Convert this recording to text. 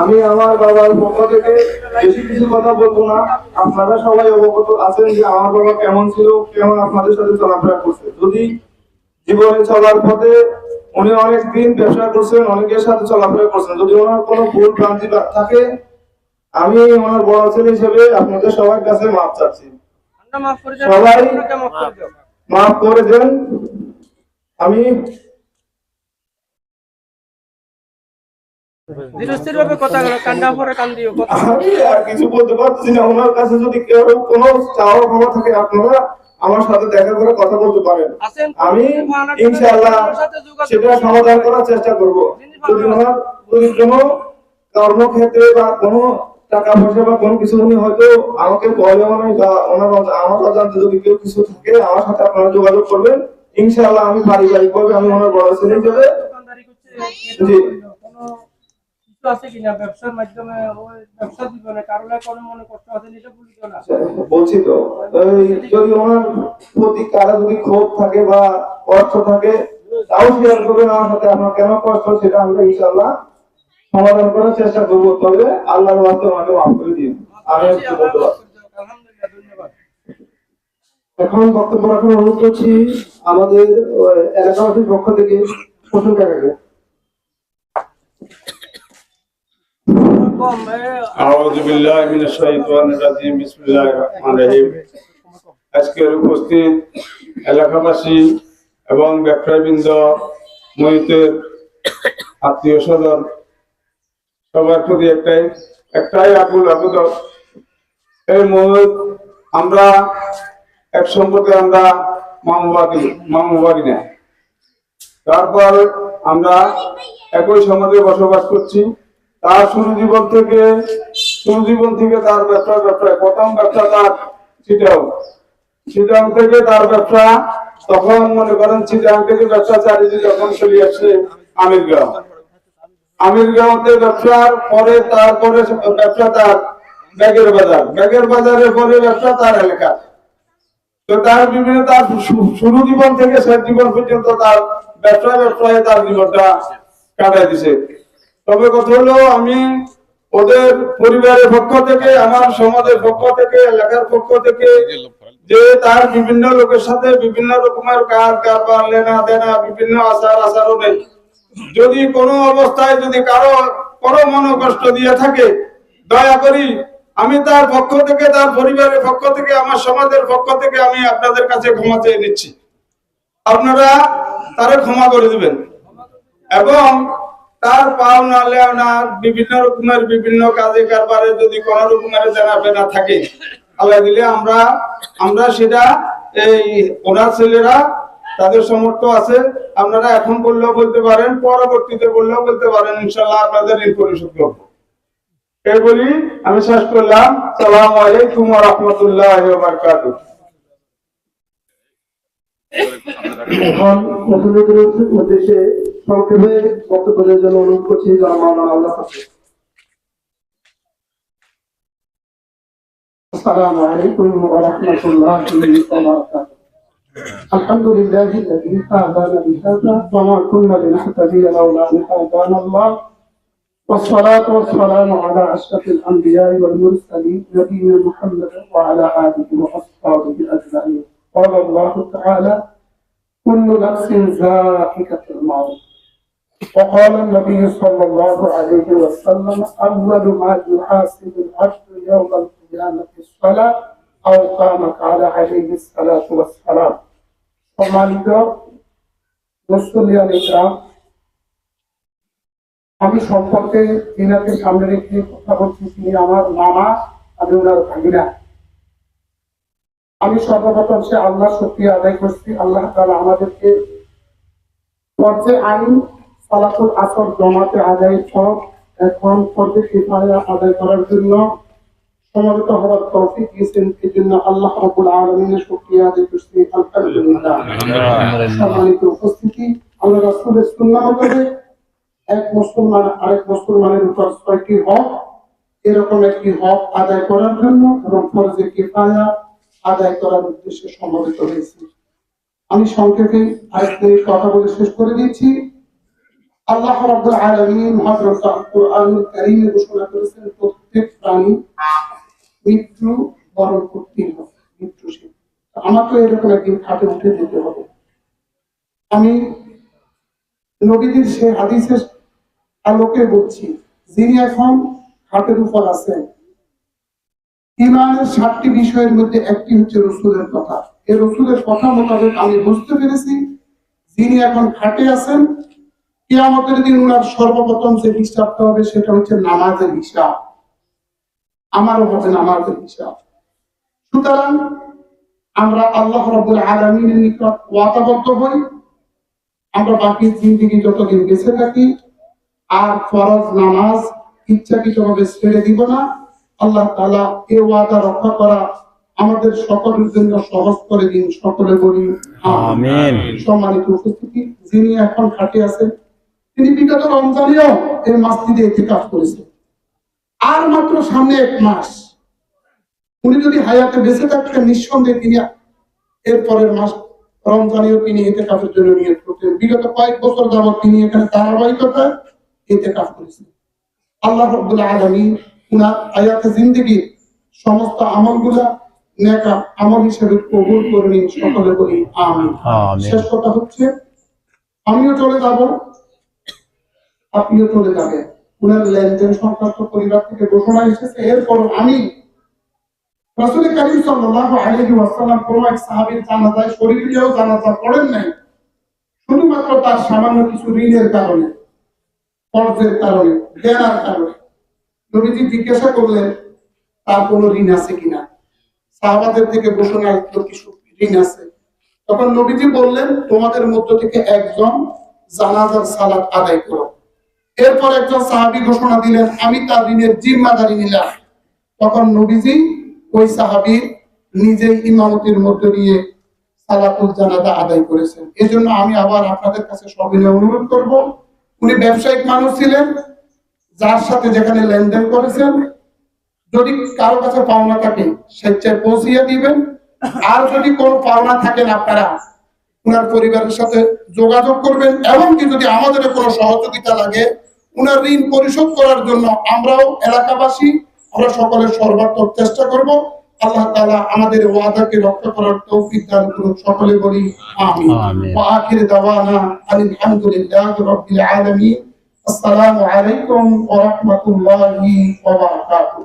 আমি আমার বাবার পক্ষ থেকে বেশি কিছু কথা বলব না। আপনারা সবাই অবগত আছেন যে আমার বাবা কেমন ছিল কেমন আপনাদের সাথে চলাফেরা করছে। যদি জীবনে চলার পথে উনি অনেক দিন ব্যবসা করছেন অনেকের সাথে চলাফেরা করছেন। যদি ওনার কোনো ভুল ভ্রান্তি থাকে আমি ওনার বড় ছেলে হিসেবে আপনাদের সবার কাছে মাপ চাচ্ছি। সবাই মাফ করে দেন। আমি কিছু বলতে পারছি না ওনার কাছে যদি কেউ কোনো চাওয়া পাওয়া থাকে আপনারা আমার সাথে দেখা করে কথা বলতে পারেন। আমি ইনশাআল্লাহ সেটা সমাধান করার চেষ্টা করব। যদি ওনার যদি কোনো কর্মক্ষেত্রে বা কোনো টাকা পয়সা বা কোনো কিছু উনি হয়তো আমাকে বলেও নাই বা ওনার আমার অজান্তে যদি কেউ কিছু থাকে আমার সাথে আপনারা যোগাযোগ করবেন। ইনশাআল্লাহ আমি আমি ওনার বড় ছেলে হিসেবে জি। কিছু আছে কিনা? ব্যবসার মাধ্যমে ওই ব্যবসা জীবনে কারণে কোনো মনে কষ্ট আছে এটা ভুলি না। বলছি তো যদি ওনার প্রতি কারও যদি ক্ষোভ থাকে বা কষ্ট থাকে তাও শেয়ার করবেন আমার সাথে। আপনার কেন কষ্ট সেটা আমরা সমাধান করার চেষ্টা করব তবে আল্লাহর ওয়াস্তে আমাকে মাফ করে দিন। আমি? আলহামদুলিল্লাহ ধন্যবাদ। এখন বক্তব্য রাখার অনুরোধ করছি আমাদের এলাকাবাসীর পক্ষ থেকে। প্রচুর কাকাকে উপস্থিত এলাকাবাসী এবং আত্মীয় স্বজন, সবার প্রতি একটাই একটাই এই আমরা এক সম্পর্কে আমরা মামুবাদী মামুবাদী না। তারপর আমরা একই সমাজে বসবাস করছি। তার শুরু জীবন থেকে শুরু জীবন থেকে তার ব্যবসা ব্যবসা প্রথম ব্যবসা তার চিটাও চিটাং থেকে তার ব্যবসা তখন মনে করেন চিটাং থেকে ব্যবসা চালিয়ে যখন চলে আসছে আমিরগাঁও। আমিরগাঁওতে ব্যবসার পরে তারপরে ব্যবসা তার ব্যাগের বাজার। ব্যাগের বাজারের পরে ব্যবসা তার এলাকা। তো তার বিভিন্ন তার শুরু জীবন থেকে শেষ জীবন পর্যন্ত তার ব্যবসা, ব্যবসায় তার জীবনটা কাটাই দিছে। তবে কথা হলো, আমি ওদের পরিবারের পক্ষ থেকে, আমার সমাজের পক্ষ থেকে, এলাকার পক্ষ থেকে যে তার বিভিন্ন লোকের সাথে বিভিন্ন রকমের কার কারবার লেনা দেনা, বিভিন্ন আচার আচারও নেই। যদি কোনো অবস্থায় যদি কারও কোনো মনোকষ্ট দিয়ে থাকে, দয়া করি আমি তার পক্ষ থেকে, তার পরিবারের পক্ষ থেকে, আমার সমাজের পক্ষ থেকে আমি আপনাদের কাছে ক্ষমা চেয়ে নিচ্ছি। আপনারা তারে ক্ষমা করে দিবেন। এবং তার পাওনা লেওনা বিভিন্ন রকমের বিভিন্ন কাজে কারবারে যদি কোন রকমের জানা বেনা থাকে, আল্লাহ দিলে আমরা আমরা সেটা এই ওনার ছেলেরা তাদের সমর্থ আছে। আপনারা এখন বললেও বলতে পারেন, পরবর্তীতে বললেও বলতে পারেন ইনশাল্লাহ আপনাদের ঋণ পরিশোধ করব। এই বলি আমি শেষ করলাম। সালাম আলাইকুম রহমতুল্লাহ এখন উদ্দেশ্যে সংক্ষেপে বক্তব্য দেওয়ার জন্য অনুরোধ করছি যারা মাওলানা আল্লাহ হাফেজ। السلام عليكم ورحمة الله وبركاته الحمد لله الذي هدانا بهذا وما كنا لنهتدي لولا أن هدانا الله والصلاة والسلام على أشرف الأنبياء والمرسلين نبينا محمد وعلى آله وأصحابه أجمعين قال الله تعالى كل نفس ذائقة الموت وقال النبي صلى الله عليه وسلم أول ما يحاسب العبد يوم القيامة الصلاة أو قام قال عليه الصلاة والسلام সম্মানিত মুসলিয়ান ইকরাম আমি সম্পর্কে তিনাকে সামনে রেখে কথা বলছি তিনি আমার মামা আমি ওনার ভাগিনা আমি সর্বপ্রথম সে আল্লাহ শক্তি আদায় করছি আল্লাহ তাআলা আমাদেরকে ফরজে আইন সালাতুল আসর জমাতে আদায় সব এখন ফরজে কিফায়া আদায় করার জন্য সমবেত হওয়ার তৌফিক দিয়েছেন এই জন্য আল্লাহ রাব্বুল আলামিনের শুকরিয়া আদায় করছি। আলহামদুলিল্লাহ। সম্মানিত উপস্থিতি আল্লাহ রাসূলের সুন্নাহ মতে এক মুসলমান আরেক মুসলমানের উপর ছয়টি হক এরকম একটি হক আদায় করার জন্য এবং ফরজে কিফায়া আদায় করার উদ্দেশ্যে সমবেত হয়েছি। আমি সংক্ষেপে আরেকটি কথা বলে শেষ করে দিচ্ছি। আল্লাহ রাব্বুল আলামিন হযরত কারীমে ঘোষণা করেছেন, প্রত্যেক প্রাণী মৃত্যু বরণ হবে আমাকে এরকম একদিন খাটে উঠে যেতে হবে। আমি নবীদের সে হাদিসের আলোকে বলছি, যিনি এখন খাটের উপর আছেন, ইমানের সাতটি বিষয়ের মধ্যে একটি হচ্ছে রসুলের কথা। এই রসুলের কথা মোতাবেক আমি বুঝতে পেরেছি, যিনি এখন খাটে আছেন কিয়ামতের দিন উনার সর্বপ্রথম যে হিসাবটা হবে সেটা হচ্ছে নামাজের হিসাব। আমারও হবে নামাজের হিসাব। সুতরাং আমরা আল্লাহ রাব্বুল আলামিনের নিকট ওয়াদাবদ্ধ হই। আমরা বাকি জিন্দিগি যতদিন বেঁচে থাকি আর ফরজ নামাজ ইচ্ছাকৃতভাবে ছেড়ে দিব না। আল্লাহ তালা এ ওয়াদা রক্ষা করা আমাদের সকলের জন্য সহজ করে দিন সকলে বলি আমিন। সম্মানিত উপস্থিতি যিনি এখন খাটে আছেন তিনি বিগত রমজানেও এই মাসজিদে এতে কাজ করেছেন। আর মাত্র সামনে এক মাস উনি যদি হায়াতে বেঁচে থাকতেন নিঃসন্দেহে তিনি এর পরের মাস রমজানেও তিনি এতে কাজের জন্য নিয়োগ করতেন। বিগত কয়েক বছর যাবত তিনি এখানে ধারাবাহিকতায় এতে কাজ করেছেন। আল্লাহ রব্বুল আলমী উনার আয়াতে জিন্দগির সমস্ত আমলগুলা নেকা আমল হিসেবে কবুল করে নিন সকলে বলি আমি শেষ কথা হচ্ছে আমিও চলে যাব। আপনিও চলে যাবেন। উনার লেনদেন সংক্রান্ত পরিবার থেকে ঘোষণা এসেছে। এরপর আমি শরীর নাই। কারণে কারণে জিজ্ঞাসা করলেন, তার কোনো ঋণ আছে কিনা? সাহাবাদের থেকে কিছু ঋণ আছে। তখন নবীজি বললেন, তোমাদের মধ্য থেকে একজন জানাজার সালাত আদায় করো। এরপর একজন সাহাবী ঘোষণা দিলেন, আমি তার ঋণের জিম্মাদারি নিলাম। তখন নবীজি ওই সাহাবীর নিজেই ইমামতির মধ্য দিয়ে সালাতুল জানাজা আদায় করেছেন। এজন্য আমি আবার আপনাদের কাছে সবিনয় অনুরোধ করব, উনি ব্যবসায়িক মানুষ ছিলেন, যার সাথে যেখানে লেনদেন করেছেন, যদি কারও কাছে পাওনা থাকে, স্বেচ্ছায় পৌঁছিয়ে দিবেন। আর যদি কোনো পাওনা থাকেন আপনারা, উনার পরিবারের সাথে যোগাযোগ করবেন, এমনকি যদি আমাদের কোনো সহযোগিতা লাগে উনার ঋণ পরিশোধ করার জন্য আমরাও এলাকাবাসী আমরা সকলে সর্বাত্মক চেষ্টা করব। আল্লাহ তালা আমাদের ওয়াদাকে রক্ষা করার তৌফিক দান করুন সকলে বলি আমিন। আমিন। ওয়া আখির দাওয়ানা আলহামদুলিল্লাহি রাব্বিল আলামিন। আসসালামু আলাইকুম ওয়া রাহমাতুল্লাহি ওয়া বারাকাতুহু।